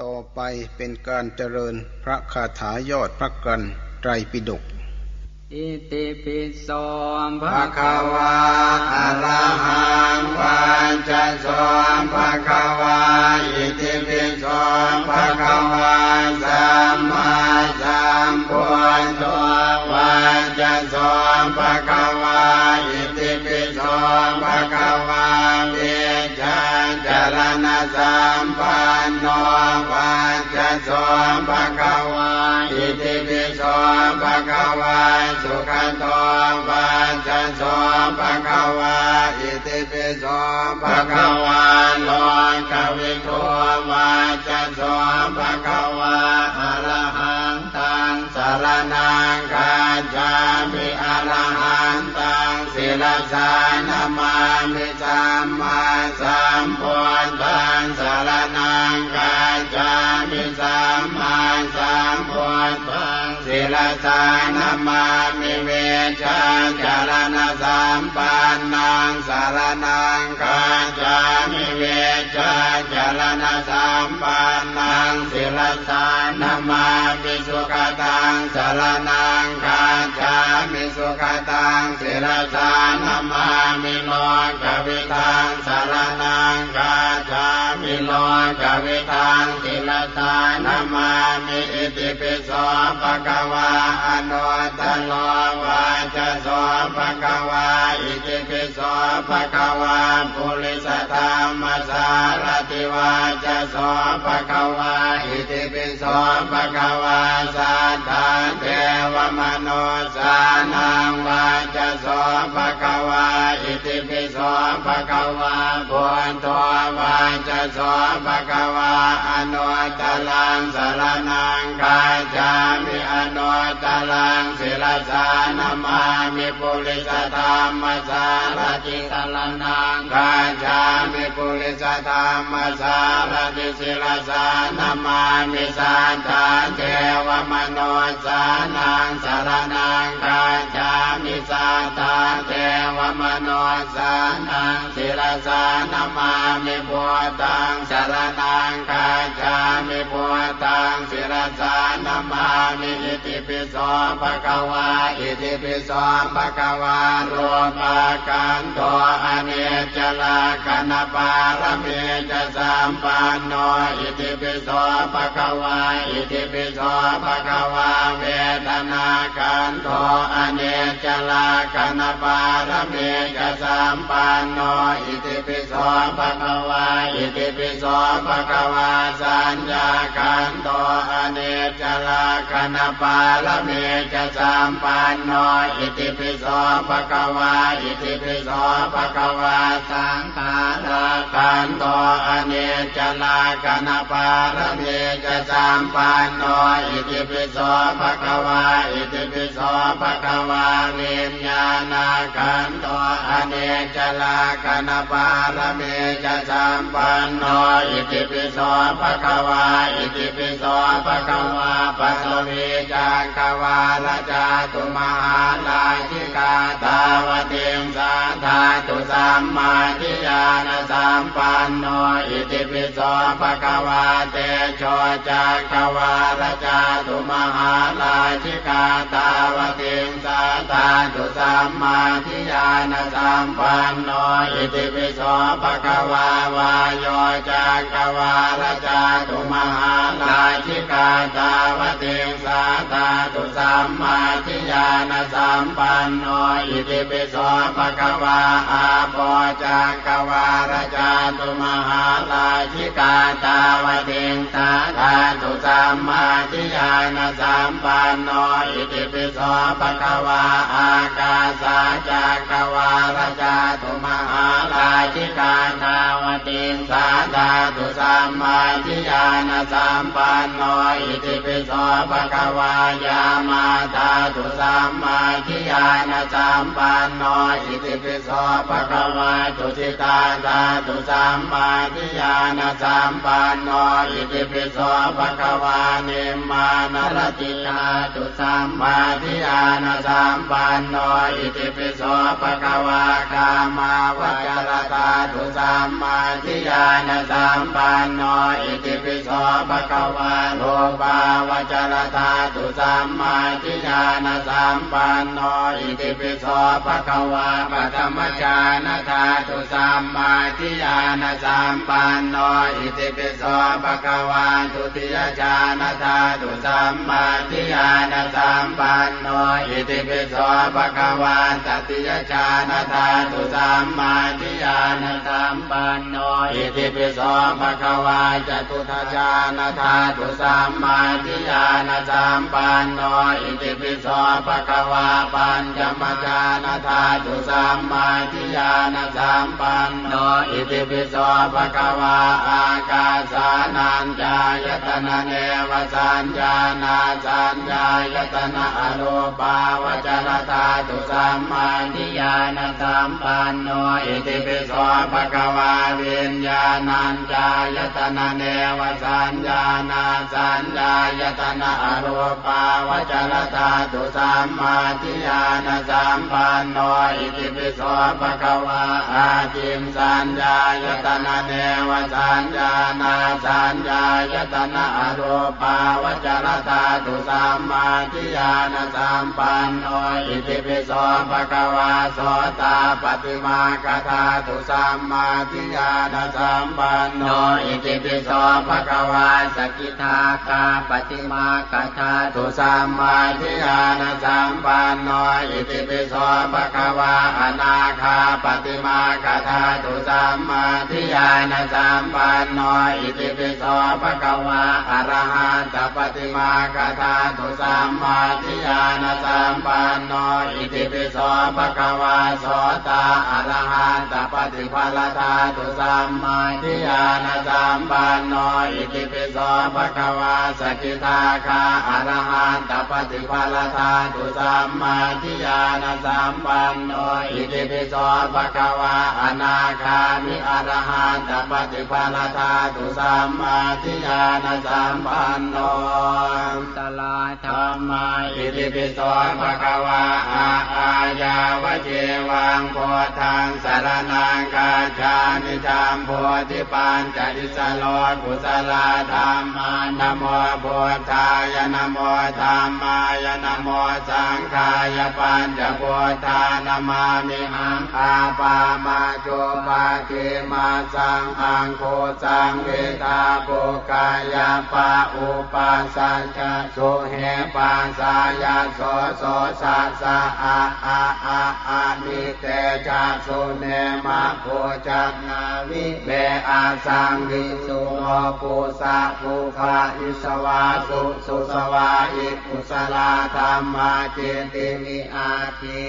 ต่อไปเป็นการเจริญพระคาถายอดพระกันไตรปิฎก อิติปิโสภะคะวะอะระหังวันจะสอนภะคะวะอิติปิโสภะคะวะสัมมาสัมพุทโธวันจะสอนภะคะวะอิ มปันโนวันจะสภะคะวะอิติปิโสภะคะวะสุขันโตวันจะสภะคะวะอิติปิโสภะคะวะโลกวิทูวันจะสภะคะวะอะระหังตังสารนัง งศิลสานามามิสัมมาสัมพุทธังสารนังคาจามิสัมมาสัมพุทธังศิลสานามามิเวชาจารณสัมปันนังสารนังคาจามิเวชาจารณสัมปันนังศิลสานามามิสุขตังสารนังคาจา มิสุขตังศิรสานามามิโลกวิทังสารนังกาจา มิโลกวิทังศิลสานามามิอิติปิโสภะคะวะอนุตโลวาจโสภะคะวะอิติปิโสภะคะวะปุริสธรรมสารติวาจโสภะคะวะอิติปิโสภะคะวะสัทธาเทวมโนสานังวาจโสภะคะวะอิติปิโสภะคะวะพุทวาจโสภะคะวะอนุตตลังสารนังกาจามิอนุตตลังศิลสานามามิปุริสธรรมสารติตลนังกาจามิปุริสธรรมสารติศิลสานามามิสัทธาเทวมโนสานังสารนังกาจามิสัทธาเทวมโนสานังศิลสานามามิพุทธังสารนังกาจามิพุทธังศิรสา นามามิอิติปิโสภะคะวะอิติปิโสภะคะวะโรปากันโตอเนจลากันปารเมจะสัมปันโนอิติปิโสภะคะวะอิติปิโสภะคะวะเวทนากันโตอเนจลากันปารเมจะสัมปันโนอิติปิโสภะคะวะอิติปิโสภะคะวะสัญญากันโตอเนจจลากันปารเมจะสัมปันโนอิติปิโสภะคะวะอิติปิโสภะคะวะสังขารากันโตอเนจลากันปารเมจะสัมปันโนอิติปิโสภะคะวะอิติปิโสภะคะวะวิญญาณกันโตอเนจลากันปารเมจะสัมปันโนอิติปิโสภะคะวะอิติปิโสภะคะวะปัสสวิจังกวา पशवे च कवाल चा तावतीम् ตาวติงสาธาตุสัมมาทิญาณสัมปันโนอิติปิโสภะคะวะเตโชจักขวาลจาตุมหาลาชิกาตาวติงสาธาตุสัมมาทิญาณสัมปันโนอิติปิโสภะคะวาวายโยจักขวาลจาตุมหาลาชิกาตาวติงสาธาตุสัมมาทิ ญาณสัมปันโนอิติปิโสภะคะวาอาโปจักขวาลจาตุมหาลาชิกาตาวติงสาธาตุสัมมาทิญาณสัมปันโนอิติปิโสภะคะวาอากาสาจักขวาลจาตุมหาลาชิกาตาวติงสาธาตุสัมมาทิญาณสัมปันโนอิติปิโสภะคะวายามาตาตุสมมาทิญาณสัมปันโนอิติปิโสภะคะวาตุสิตาตาตุสัมมาทิญาณสัมปันโนอิติปิโสภะคะวาเนมานรติตาตุสัมมาทิญาณสัมปันโนอิติปิโสภะคะวากามาวจรตาตุสัมมาทิญาณสัมปันโนอิติปิโสภะวาโลภาวจรธาตุสัมมาทิฏฐานสัมปันโนอิติปิโสภะคะวาปะธรรมจานธาตุสัมมาทิฏฐานสัมปันโนอิติปิโสภะคะวาทุติยจานธาตุสัมมาทิฏฐานสัมปันโนอิติปิโสภะคะวาตติยจานธาตุสัมมาทิฏฐานสัมปันโนอิติปิโสภะคะวาจตุทจานธาตุสัมมาทิฏฐานสัมปันโนอิติปิโสภะคะวาปัญจมจานธาตุสัมมาทิฏฐานสัมปันโนอิติปิโสภะคะวาอากาสานัญจายตนะเนวสัญญานาสัญญายตนะอโลปาวจรธาตุสัมมาทิฏฐานสัมปันโนอิติปิโสภะคะวาวิญญาณัญจายตนะเนวสัญญานาสัญญายตนะอโลปาวจรธาตุสัมมาทิฏฐานสัมปันโนอิติปิโสภะคะวาอาจิมสัญญายตนะเนวสัญญานาสัญญายตนะอโลปาวจรธาตุสัมมาทิฏฐานสัมปันโนอิติปิโสภะคะวาโสตาปฏิมาคาธาตุสัมมาทิฏฐานสัมปันโนอิติปิโสภะคะวาสกิทาคาปฏิมาคาธาตุสัมมาทิฏฐานสัมปันโนอิติปิโสภะคะวาอนาคาปฏิมาคาธาตุสัมมาทิฏฐานะสัมปันโนอิติปิโสภะคะวาอรหันตปฏิมาคาธาตุสัมมาทิฏฐานะสัมปันโนอิติปิโสภะคะวาโสตาอรหันตปฏิภาลธาตุสัมมาทิฏฐานะสัมปันโนอิติปิโสภะคะวาสกิทาคาอรหันตปฏิภาลธาตุสัมมาทิฏฐานสัมปันโนอิติปิโสภะคะวาอนาคามิอรหันตปฏิภาลธาตุสัมมาทิฏฐานสัมปันโนตลาธรรมาอิติปิโสภะคะวาอาอาญาวเจวังโพธังสารนังกาชานิธรรมโพธิปัญจทิสโลกุสลาธรรมานะโมพุทธายนะโมธรรมายนะโมสังฆายปัญจพุทธานามามิหังอาปามาโจปาเกมาสังอังโคสังเวทาปุกายาปะอุปัสสัจจะสุเหปัสายาโสโสสะสะอาอาอาอานิเตจะสุเนมะโพจักนาวิเบอาสังวิสุโนปุสะปุคาอิสวาสุสุสวาอิกุสลาธรรมาเจติมิอาทิ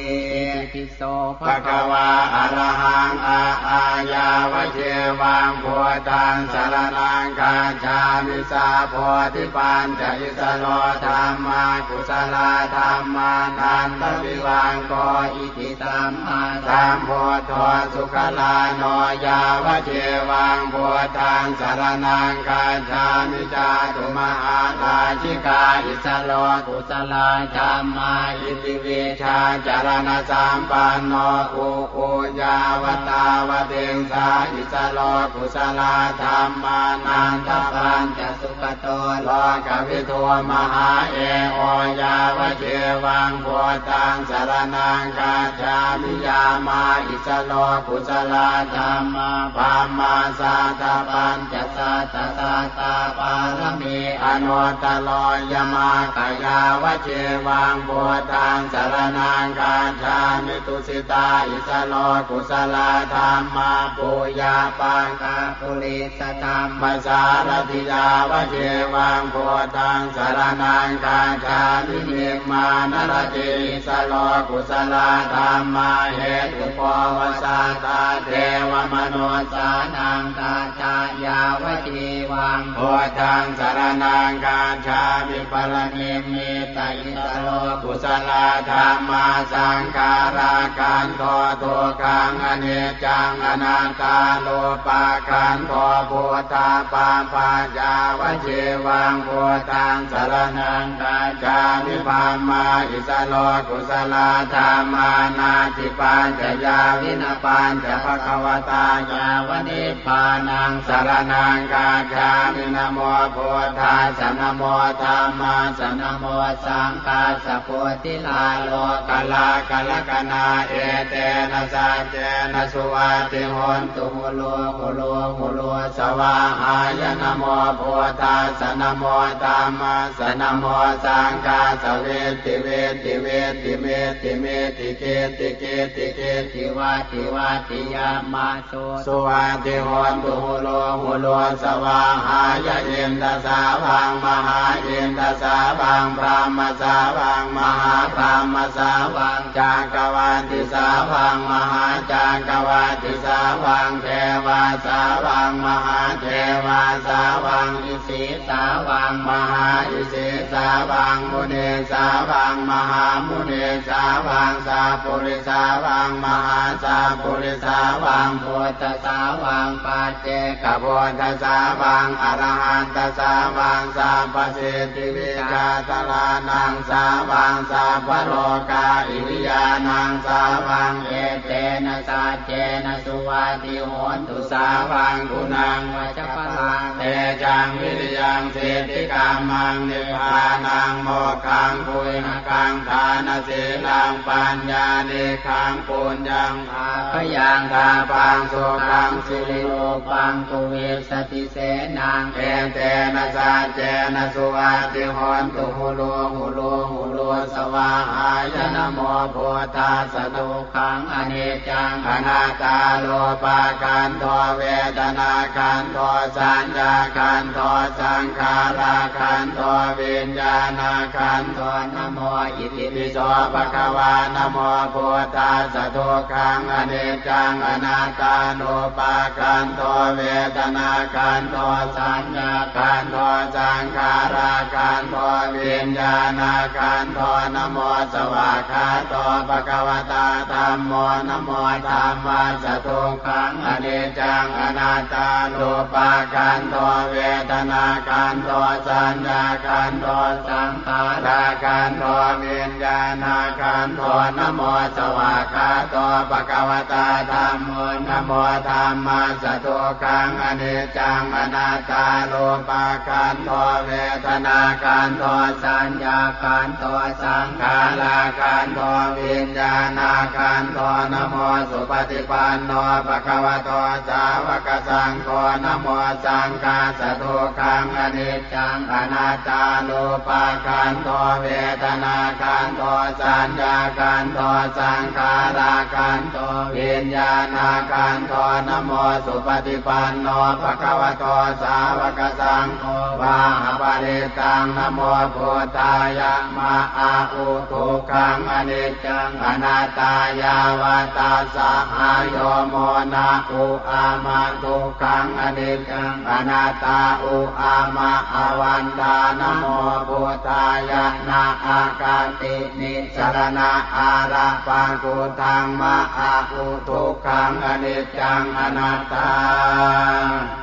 ติปิโสภะคะวาอะระหังอาอาญาวเจวังโพธังสารนังกาชามิสาโพธิปัญจะอิสโลธรรมากุศลาธรรมานันตวิวังโกอิติสัมมาสัมโพธสุขลาโนยาวเจวังโพธังสารนังกาชามิจาตุมหาลาชิกาอิสโลกุศลาธรรมมาอิติวิชาจารณสามปานโนอุอุยาวตาวเตงสาอิสโลกุสลาธรรมานันทปัญจ สุขโตโลกวิทูมหาเอโอยาวเจวังโพตังสารนังกาจามิยามาอิสโลกุศลธรรมาปามาสาตปัญจสัตตาตาปารมีอนุตตโลยมากายาวเจวังโพตังสารนังกาจามิตุสิตาอิสโลกุศลธรรมาปุญญาปังกาปุริสธรรมสารติยาวเจวังโพธังสารนังกาจามิเมมานรติสโลกุศลาธรรมาเหตุปวสาตาเทวมโนสานังกาจายาวเจวังโพธังสารนังกาจามิปรณิมิตอิสโลกุศลาธรรมาสังขาราการโททุกังอเนจังอนัตตาโลปาการโทพุทธาปาปาจาวจวังโพุทธังสรนังกาจามิพามาอิสโลกุสลาธรรมานาจิปัญจยาวินาปัญจภควตายาวนิพานังสารนังกาจามินะโมพุทธาสนะโมธรรมาสนะโมสังฆาสพุทธิลาโลกลากลกนาเอเตนะสัจเจนะสุวัติหนตุโมโลโมโลโมโลสวาหายนโมพุทธาสนโมธรรมาสนโมสังฆาสเวติเวติเวติเมติเมติเกติเกติเกติวาติวาติยามาโสสุวัติโหนตุโมโลโมโลสวาหายเอินทสาวังมหาเอินทสาวังพระมสาวังมหาพระมสาวังจากวันติสาวังมหาจากวันติสาวังเทวาสาวังมหาเทวาสาวังอิสิสาวังมหาอิสิสาวังมุเนสาวังมหามุเนสาวังสาปุริสาวังมหาสาปุริสาวังพุทธสาวังปัจเจกพุทธสาวังอรหันตสาวังสัพพสิทธิวิจาตลานังสาวังสัพโลกาอิริยานังสาวังเอเตนะสัจเจนะสุวัติโหนตุสาวังกุณังวัจพลังเตจังวิริยังสิทธิกามังนิพพานังโมขังปุยหกังทานสีลังปัญญาเนขังปุญญังอาพยังทาปังสุขังสิริโลปังตุเวสติเสนังเอเตนะสัจเจนะสุวัติโหนตุหุโลหุโลหุโลสวาหายนะโมพุทธาสตุขังอเนจังอนาตาโลปาการโทเวทนาการโทสัญญาการโทสังขาราการโทวิญญาณการโทนโมอิติปิโสภะคะวานโมพุทธาสตุขังอเนจจังอนาตตาโลปาการโทเวทนาการโทสัญญาการโทสังขาราการโทวิญญาณการโทนโมสวากขาโตภะคะวตา ธรรมโมนโมธรรมาสตุขังอเนจังอนาตาโลปาการโทเวทนาการโทสัญญาการโทสังขาราการโทวิญญาณการโทนโมสวากาโตภะคะวตาธรรมโมนโมธรรมาสตุขังอเนจังอนาตาโลปาการโทเวทนาการโทสัญญาการโทสังขาราการโทวิญญาณการโตนโมสุปฏิปันโนภะคะวะโตสาวก สังโฆนโมสังฆาสตุขังอนิจจังอนัตตาโลปาการโทเวทนาการโทสัญญาการโทสังขาราการโทวิญญาณการโทนโมสุปฏิปันโนภะคะวะโตสาวกสังโฆวาหปะริตังนโมพุทธายะมะอาอุทุขังอนิจจังอนัตตายาวตาสหายโยโมนาอุอามาทุขังอนิจจังอนัตตาอุอามาอวันตานโมพุทธายะนาอากาตินิสรณะอาระปังกุทังมะอาอุทุกขังอนิจจังอนัตตา